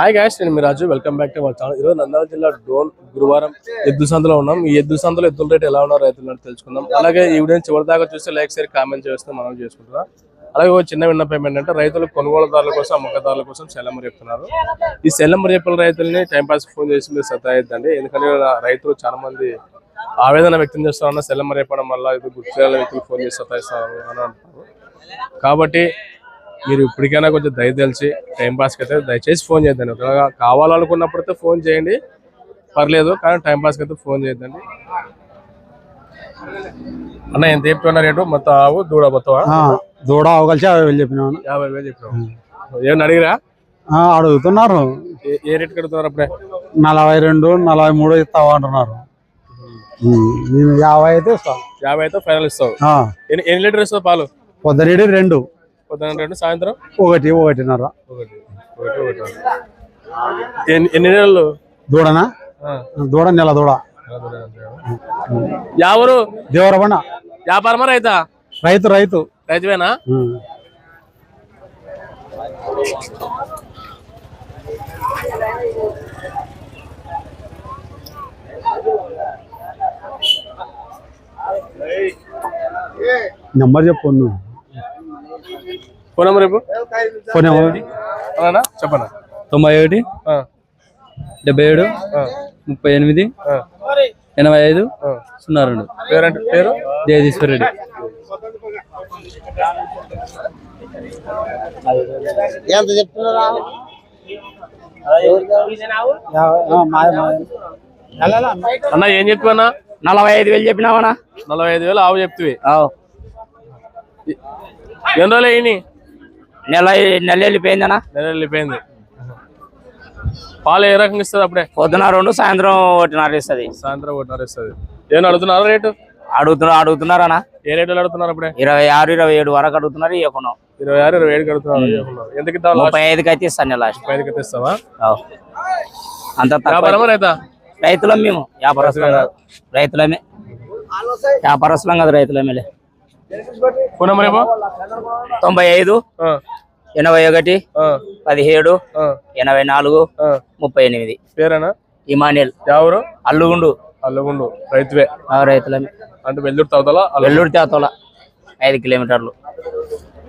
Hi guys నేను మీ Raju. Welcome back to our channel ఈరోజు నంద్యాల జిల్లా డోన్ గురువారం ఎద్దు సంతలో ఉన్నాం. ఈ ఎద్దు సంతలో ఎద్దుల రేట్ ఎలా ఉన్నారో రైతులు తెలుసుకుందాం. అలాగే ఈ వీడియో చివరి దాకా చూస్తే లైక్ షేర్ కామెంట్ చేస్తే మనం చేసుకుంటున్నాం అలాగే ఒక చిన్న విన్నపం ఏంటంటే రైతులు కొనుగోలుదారుల కోసం అమ్మకదారుల కోసం సెల్ నెంబర్ చెప్తున్నారు ఈ సెల్ నెంబర్ చెప్పిన రైతుల్ని టైంపాస్ ఫోన్ చేసి మీరు సతాయిద్దండి ఎందుకంటే రైతులు చాలా మంది ఆవేదన వ్యక్తం చేస్తారన్న సెల్ నెంబర్ చెప్పడం వల్ల ఇది గుర్తు వ్యక్తులు ఫోన్ చేసి సతాయిస్తారు అని అంటున్నారు. కాబట్టి మీరు ఇప్పటికైనా కొంచెం దయ తెలిసి టైం పాస్కి అయితే దయచేసి ఫోన్ చేద్దండి ఒకవేళ కావాలనుకున్నప్పుడైతే ఫోన్ చేయండి. పర్లేదు కానీ టైం పాస్కి అయితే ఫోన్ చేయొద్దండి. అన్న ఎంత చెప్తున్నా రేటు? మొత్తం ఆవు దూడ మొత్తం దూడ అవగలిసి యాభై వేలు చెప్పినాను యాభై వేలు చెప్పినావు. ఏమన్నా అడిగిరా? అడుగుతున్నారు. ఏ- రేట్ కడుతున్నారు అప్పుడే? నలభై రెండు నలభై మూడు ఇస్తావా అంటున్నారు. యాభై అయితే ఇస్తాం. యాభై అయితే ఫైనల్ ఇస్తావు. ఎన్ని లీటర్ ఇస్తావు పాలు? పొద్దునేటి రెండు. పొద్దున రెండు సాయంత్రం? ఒకటి ఒకటిన్నర. ఒకటి ఒకటి ఒకటి ఎన్ని నెలలు? దూడనా? దూడ నెల దూడ. ఎవరు దేవరబండ. వ్యాపారమా రైతా? రైతు రైతు. రైతువేనా. నెంబర్ చెప్పు నువ్వు. ఫోన్ నెంబర్ రేపు ఫోన్ నెంబర్ అవునా చెప్పనా? తొంభై ఒకటి ఆ, డెబ్బై ఏడు ముప్పై ఎనిమిది ఎనభై ఐదు ఆ. సున్నా రెండు. పేరంటే పేరు? జగదీశ్వర్ రెడ్డి. అన్న ఏం చెప్తున్నా నలభై ఐదు వేలు చెప్పినావనా? నలభై ఐదు వేలు ఆవు చెప్తివి. ఎన్ని రోజులు అయ్యి నెల నెల వెళ్ళిపోయిందనా నెల వెళ్ళిపోయింది. పాలు ఏ రకంగా ఇస్తుంది అప్పుడే? పొద్దున రెండు సాయంత్రం ఒకటిన్నర ఇస్తుంది. సాయంత్రం ఒకటిన్నర ఇస్తుంది. ఏమైనా అడుగుతున్నారా రేటు? అడుగుతున్నారు అడుగుతున్నారనా ఏ రేట్లు అడుగుతున్నారు అప్పుడే? ఇరవై ఆరు ఇరవై ఏడు వరకు అడుగుతున్నారు ఇవ్వకుండా ఇరవై ఆరు ఇరవై ఏడు కడుతున్నారు ఎందుకు ముప్పై ఐదుకి అయితే ఇస్తాను లాస్ట్ ముప్పై ఐదుకి ఇస్తావా? అంత రైతా? రైతులం మేము వ్యాపారస్తులం కాదు. రైతులమే. వ్యాపారస్తులం కాదు రైతులమేలే. ఫోన్ నెంబర్ ఏమో తొంభై ఐదు. ఎనభై ఒకటి పదిహేడు ఎనభై నాలుగు. ముప్పై ఎనిమిది. పేరేనా? ఇమానియల్. ఎవరు అల్లుగుండు. అల్లగుండు. రైతువే. ఆ రైతులమే అంటే వెల్లుడు తవ్వుతలా వెల్లూరు తేతోల. ఐదు కిలోమీటర్లు.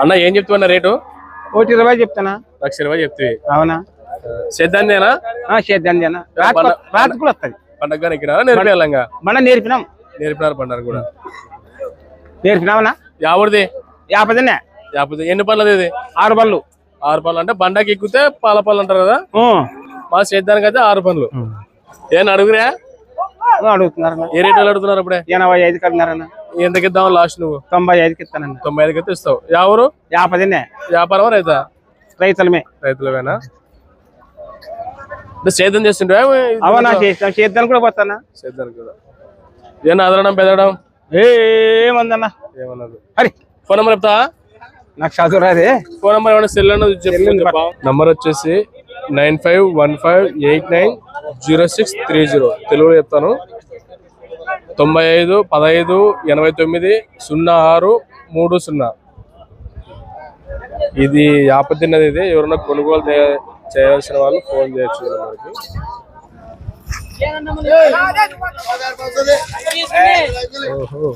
అన్న ఏం చెప్తున్నా రేటు? ఒకటి ఇరవై చెప్తానా లక్ష ఇరవై చెప్తివి అవునా? జన పండ- రాత్రి కూడా వస్తుంది. పండగ ఎక్కినారా? నేర్పియాలంగా? మన నేర్పినాం. నేర్పినారు పండగ కూడా. నేర్పినామనా యావడిది యాపదనే యాభై ఎన్ని పనులది ఇది ఆరు బళ్ళు ఆరు పనులు అంటే బండకి ఎక్కితే పాల పనులు అంటారు కదా? మా సేద్యానికి అయితే ఆరు పనులు ఏం అడుగురా? అడుగుతున్నారు ఏ రేట్లు అడుగుతున్నారు అప్పుడే? ఎనభై ఐదు కడినారన్న ఎంతకి ఇద్దాం లాస్ట్ నువ్వు? తొంభై ఐదుకి ఇస్తానన్న తొంభై ఐదుకి అయితే ఇస్తావు. ఎవరు యాపదనే. వ్యాపారమా రైతా? రైతులమే. రైతులవేనా? అంటే సేద్యం చేస్తుంటే అవునా చేస్తాం చేద్దాం కూడా పోతానా సేద్యానికి కూడా. ఏమన్నా అదలడం పెదడం ఏమందన్న? ఏమన్నది? హరి ఫోన్ నెంబర్ చెప్తా నాకు చదువు రాదే. ఫోన్ నెంబర్ ఏమైనా సెల్ అన్నది చెప్పు నంబర్. వచ్చేసి nine five one five eight nine zero six three zero. తెలుగులో చెప్తాను. తొంభై ఐదు పదహైదు ఎనభై తొమ్మిది సున్నా ఆరు మూడు సున్నా. ఇది ఆపతిన్నది ఇది. ఎవరైనా కొనుగోలు చేయాల్సిన వాళ్ళు ఫోన్ చేయొచ్చు నెంబర్కి. ఓహో.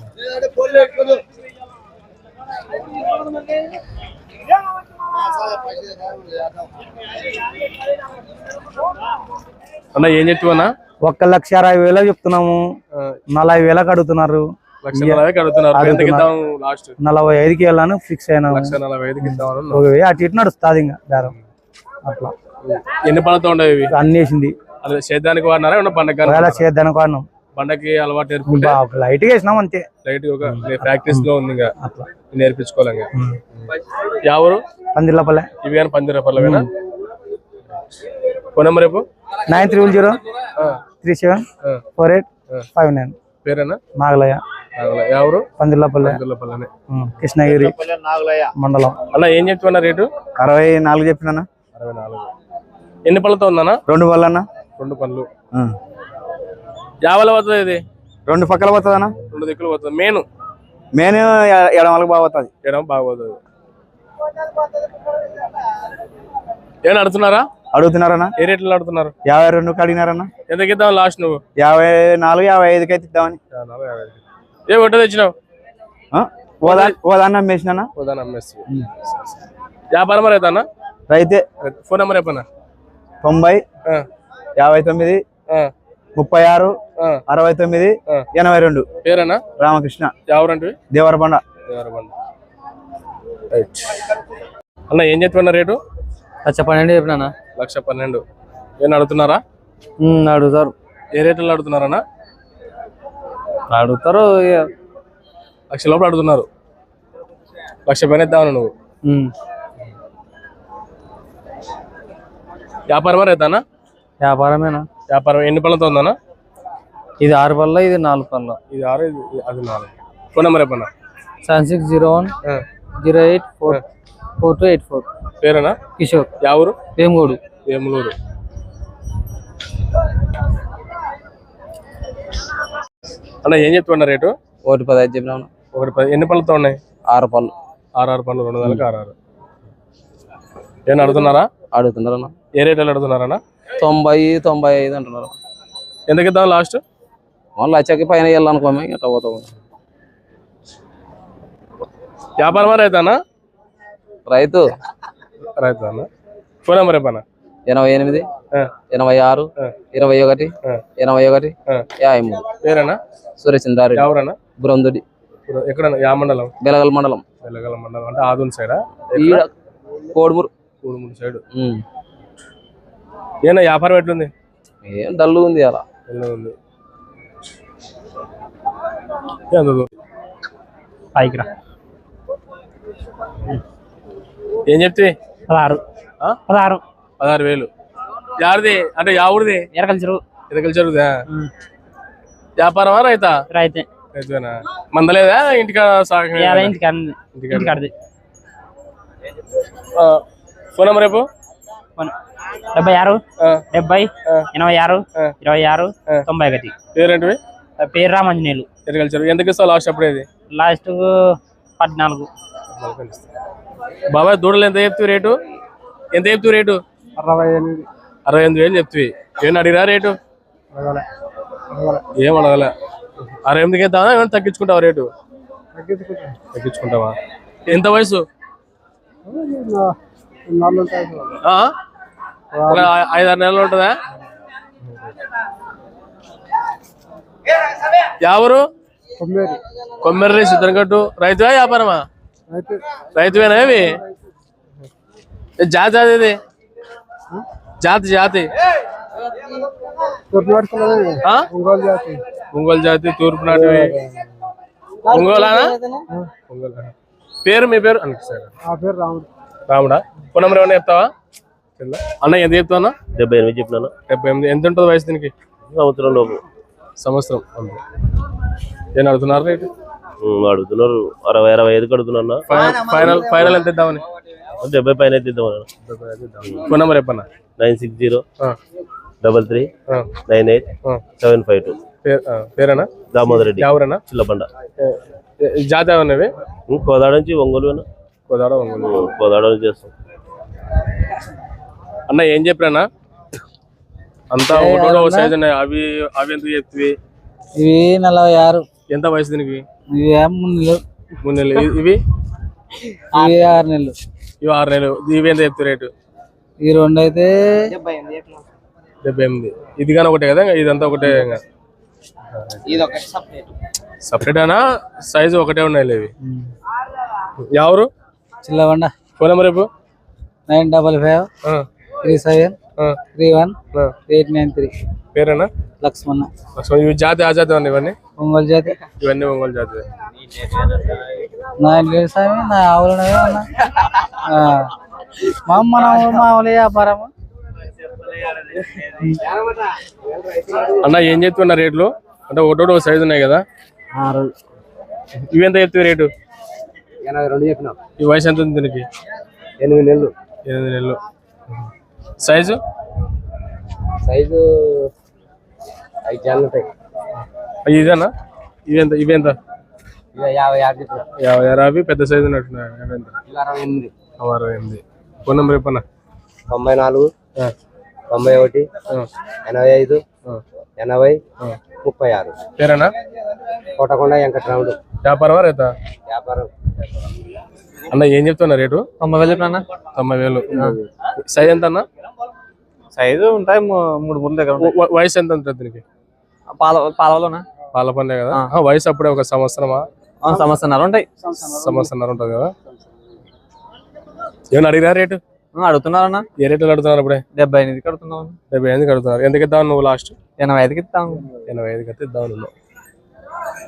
అన్న ఏం చెప్తున్నా ఒక్క లక్ష అరవై వేలు చెప్తున్నాము. నలభై వేలకు అడుగుతున్నారు లక్ష నలభై ఐదుకి వెళ్ళాను ఫిక్స్ వెయ్యి అటు ఇటు నడుస్తుంది ఇంకా బేరం. అట్లా. ఎన్ని పనులతో ఉండవు అన్ని వేసింది. సేద్యానికి వాడినారా? పండగ చేద్దాం కొన్నాం పండగకి? అలవాటు లైట్గా వేసినాం అంతే. లైట్ ప్రాక్టీస్లో ఉంది అట్లా. నేర్పించుకోవాలి ఎవరు పందిర్లపల్లె. ఇవి కానీ పంది రూపాయలవేనా ఫోన్ నెంబర్ రేపు nine triple zero three seven four eight five nine. పేరేనా? నాగలయ్య. Nagala. ఎవరు పందిర్లపల్లె. పందిర్లపల్లెనే. కృష్ణగిరి మండలం. అన్న ఏం చెప్తున్నా రేటు? అరవై నాలుగు చెప్పినా అరవై నాలుగు. ఎన్ని పళ్ళతో ఉందన్నా? రెండు వల్లనా రెండు పనులు యాభై పోతుంది ఇది? రెండు పక్కల పోతుందనా రెండు దిక్కులు పోతుంది మెయిన్ మెయిన్ ఎడమలకు బాగా పోతుంది ఎడమ బాగోతుంది. ఏమైనా అడుగుతున్నారా? అడుగుతున్నారన్నా? ఏ రేట్లు అడుగుతున్నారు? యాభై రెండుకి అడిగినారన్నా? ఎంతకి ఇద్దాం లాస్ట్ నువ్వు? యాభై నాలుగు యాభై ఐదుకి అయితే ఇద్దామని. ఏ ఒకటో తెచ్చినావు? ఓదాన్ని అమ్మేసినా ఉదాహరణ అమ్మేసి వ్యాపారం మరి అవుతానా రైతే ఫోన్ నెంబర్ చెప్పనా? తొంభై యాభై తొమ్మిది ముప్పై ఆరు. అరవై తొమ్మిది. ఎనభై రెండు. పేరేనా? రామకృష్ణ. ఎవరంటే దేవరబండ. దేవరబండ. రైట్. అన్న ఏం చెప్తున్నా రేటు? లక్ష పన్నెండు చెప్పినా లక్ష పన్నెండు. ఏం అడుగుతున్నారా? అడుగుతారు. ఏ రేట్లు అడుగుతున్నారన్నా? అడుగుతారు లక్ష లోపల అడుగుతున్నారు. లక్ష పైన ఇద్దామని నువ్వు? వ్యాపారం మరి అవుతానా వ్యాపారమేనా? వ్యాపారం ఎన్ని పళ్ళతో ఉందన్నా ఇది ఆరు పళ్ళ ఇది నాలుగు పళ్ళ. ఇది ఆరు ఇది అది నాలుగు. ఫోన్ నెంబర్ చెప్పన్నా seven six zero one zero eight four four two eight four. పేరేనా? Kishore. యా ఊరు వేమూడు ఏములూరు అన్న ఏం చెప్తున్నా రేటు? ఒకటి పదహైదు చెప్పినాను ఒకటి పది ఎన్ని పళ్ళతో ఉన్నాయి ఆరు పళ్ళు. ఆరు ఆరు పళ్ళు రెండు వందలకి ఆరు ఆరు. ఏం అడుగుతున్నారా? అడుగుతున్నారన్న ఏ రేట్లు అడుగుతున్నారన్నా? తొంభై తొంభై ఐదు అంటున్నారు. ఎందుకు ఇద్దాం లాస్ట్? మళ్ళీ లచ్చకి పైన వెళ్ళాలనుకోమే ఎట్లా పోతాము వ్యాపారం రైతానా? రైతు. రైతానా? ఫోన్ నెంబర్ చెప్పనా? ఎనభై ఎనిమిది ఎనభై ఆరు. ఇరవై ఒకటి. ఎనభై ఒకటి. యాభై మూడు. పేరేనా? సూర్యచంద్రారెడ్డి ఎవరన్నా? బృందుడి. ఎక్కడ యా మండలం? బెలగల్ మండలం. వెల్లగల మండలం. అంటే ఆదూన్ సైడా? కోడుమూరు. మూడు సైడ్. ఏనా వ్యాపారం ఎట్లుంది? ఏం డల్లు ఉంది అలా. ఉంది? పైకి రా ఏం చెప్తే పదహారు. ఆ? పదహారు. పదహారు వేలు. యారిది అంటే యా ఊరిది? ఎరకల చెరువు. ఎదకల జరుగుదా వ్యాపారమా రైతా? రైతే. రైతువేనా? మందలేదా ఇంటికాడ సాగు ఇంటికి ఇంటికాడది. ఫోన్ నెంబర్ రేపు డెబ్బై ఆరు డెబ్బై. ఎనభై ఆరు. ఇరవై ఆరు. తొంభై ఒకటి. పేరేంటివి పేరు రామంజనేయులు. ఎదకల చెరువు ఎందుకు ఇస్తావు లాస్ట్ అప్పుడు ఇది లాస్ట్ పద్నాలుగు. బాబాయ్ దూడలు ఎంత చెప్తావు రేటు? ఎంత చెప్తావు రేటు? అరవై ఎనిమిది. అరవై ఎనిమిది వేలు చెప్తావి. ఏమన్నా అడిగిరా రేటు? ఏం అడగలే. అరవై ఎనిమిదికి ఇద్దామా ఏమైనా తగ్గించుకుంటావా రేటు? తగ్గించుకుంటావా? ఎంత వయసు? ఆ? ఒక ఐదారు నెలలు ఉంటుందా? ఎవరు? కొమ్మెర్రి సిద్ధనగట్టు రైతువా వ్యాపారమా? రైతువేనా ఇవి ఏ జాతి జాతి ఇది? జాతి జాతి? ఒంగోలు జాతి తూర్పు నాటివి ఒంగోలానా? ఒంగోలు పేరు మీ పేరు? సరే. రాముడా. ఫోన్ నెంబర్ ఏమైనా చెప్తావా? అన్న ఎంత చెప్తావు అన్న? డెబ్బై ఎనిమిది చెప్పినాను డెబ్బై ఎనిమిది. ఎంత ఉంటుంది వయసు దీనికి? సంవత్సరం లోపు. సంవత్సరం. అంతే. ఏం అడుగుతున్నారు రేటు? అడుగుతున్నారు. అరవై అరవై ఐదుకి అడుగుతున్నా ఫైనల్ ఫైనల్ ఎంత ఇద్దామని? డెబ్బై పైన అయితే ఇద్దామన్నా ఫోన్ నెంబర్ చెప్పన్నా? Nine six zero double three nine eight. Seven five two. పేరేనా? Damodar Reddy. ఎవరేనా చిల్లబండ. జాతి ఏమన్నవి కోదాడ నుంచి ఒంగోలు. కోదాడ ఒంగోలు. కోదాడ చేస్తాం అన్న ఏం చెప్పానా అంతా ఒకటో ఒక సైజ్ ఉన్నాయి అవి అవి ఎంత చెప్తివి? ఇవి నలభై ఆరు. ఎంత వయసు దీనికి? ఇవి మూడు నెలలు. మూడు నెలలు. ఇవి? ఇవి ఆరు నెలలు. ఇవి ఆరు నెలలు. ఇవి ఎంత చెప్తావు రేటు? ఈ రెండు అయితే డెబ్బై ఎనిమిది ఇది కానీ ఒకటే కదా ఇంకా? ఇదంతా ఒకటే ఇంకా? సపరేట్. అయినా సైజు ఒకటే ఉన్నాయి ఇవి ఎవరు చిల్లబండ. ఫోన్ నెంబర్ రేపు? Nine double five. Three seven ah, three one. Eight nine three. పేరేనా? Lakshmana. So ఇవి జాతి ఆ జాతి ఉన్నాయి ఇవన్నీ? ఒంగోలు జాతి. ఇవన్నీ ఒంగోలు జాతి నా స్వామి నా ఆవులు. మా అమ్మ నా మామూలు వ్యాపారం అన్న ఏం చెప్తున్నా రేట్లు? అంటే ఒకటోటి ఒక సైజు ఉన్నాయి కదా. ఆరు. ఇవి ఎంత చెప్తావు రేటు? ఎనభై రెండు చెప్పిన. ఈ వయసు ఎంత ఉంది దీనికి? ఎనిమిది నెలలు. ఎనిమిది నెలలు. సైజు? సైజు ఐదు జాన్లు ఉంటాయి. అయ్యి ఇదేనా? ఇవి ఎంత ఇవి ఎంత ఇక యాభై యాభై అరవై పెద్ద సైజు అరవై ఎనిమిది. అరవై ఎనిమిది. ఫోన్ నెంబర్ చెప్పన్నా? తొంభై నాలుగు తొంభై ఒకటి ఎనభై ఐదు. ఎనభై. ముప్పై ఆరు. పేరేనా? కోటకొండ వెంకటరాముడు. వ్యాపారమా రైతా వ్యాపారం. అన్న ఏం చెప్తున్నా రేటు? తొంభై వేలు చెప్పిన తొంభై వేలు. సైజ్ ఎంత అన్న సైజు ఉంటాయి మూడు మూడు దగ్గర వయసు ఎంత ఉంటుంది దీనికి? పాల పాలవలోనా పాల పండే కదా వయసు అప్పుడే ఒక సంవత్సరమా? సంవత్సరాలు ఉంటాయి. సంవత్సరంన్నర ఉంటుంది కదా. ఏమన్నా అడిగిరా రేటు? అడుగుతున్నారన్నా. ఏ రేట్లు అడుగుతున్నారు అప్పుడే? డెబ్బై ఎనిమిది కడుతున్నాం డెబ్బై ఐదుకి అడుగుతున్నారు. ఎందుకు ఇద్దాం నువ్వు లాస్ట్ ఎనభై ఐదుకి ఇస్తాం ఎనభై ఐదుకి అయితే ఇద్దాం నువ్వు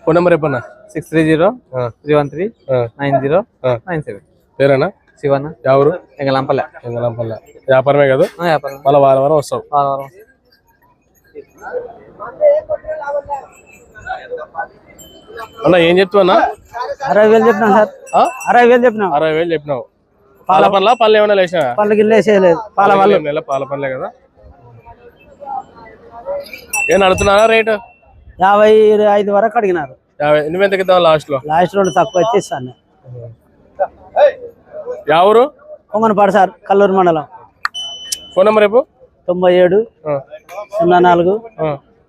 ఫోన్ నెంబర్ చెప్పన్నా? Six three zero. Three one three. Nine zero. Nine seven. పేరేనా? Sivanna ఎవరు? ఎంగలంపల్లె ఎంగళంపల్లె. వ్యాపారమే కదా? ఆ, వ్యాపారం మళ్ళీ వారం వారం వస్తావు. వారం వారం అన్న ఏం చెప్తావు అన్న? అరవై వేలు చెప్పినా సార్. ఆ? అరవై వేలు చెప్పినా. అరవై వేలు చెప్పినావు. పాల పనుల పళ్ళు ఏమైనా లేచినా పళ్ళు గిన్నె వేసేయలేదు పాల పళ్ళు నెల పాల పనులే కదా? ఏం అడుగుతున్నారా రేటు? యాభై ఐదు వరకు అడిగినారు. యాభై నువ్వెంతకి ఇద్దాం లాస్ట్లో? లాస్ట్ రెండు తక్కువ వచ్చేస్తాను ఎవరు కొంగనపాడు సార్ కల్లూరు మండలం ఫోన్ నెంబర్ రేపు తొంభై ఏడు సున్నా నాలుగు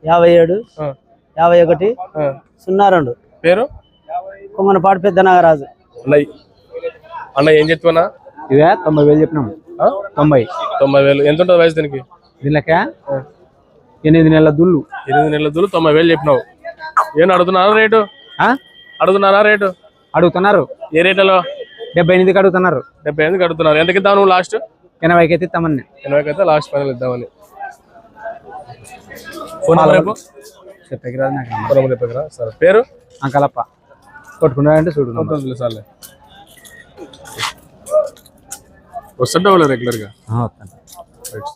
యాభై ఏడు యాభై ఒకటి. సున్నా రెండు పేరు కొంగనపాడు పెద్ద నాగరాజు అన్న అన్న ఏం చెప్తున్నా ఇవే తొంభై వేలు చెప్పినాము తొంభై తొంభై వేలు ఎంత ఉంటుంది వయసు దీనికి దీనికే ఎనిమిది నెలల దుళ్ళు ఎనిమిది నెలల దూలు తొంభై వేలు చెప్పినావు ఏం అడుగుతున్నారా రేటు ఆ? అడుగుతున్నారా రేటు అడుగుతున్నారు ఏ రేట్లలో డెబ్బై ఎనిమిదికి అడుగుతున్నారు. డెబ్బై ఎనిమిదికి అడుగుతున్నారు. ఎంతకి ఇద్దాం నువ్వు లాస్ట్ ఎనభైకి అయితే ఇస్తామని ఎనభైకి అయితే లాస్ట్ ఫైనల్ ఇద్దామని. ఫోన్ నెంబర్ రేపు చెప్పకి రాదు నాకు ఫోన్ సరే పేరు? అంకలప్ప. కొట్టుకున్నారంటే చూడు తెలుసాలే వస్తుంటావు రెగ్యులర్గా వస్తాను.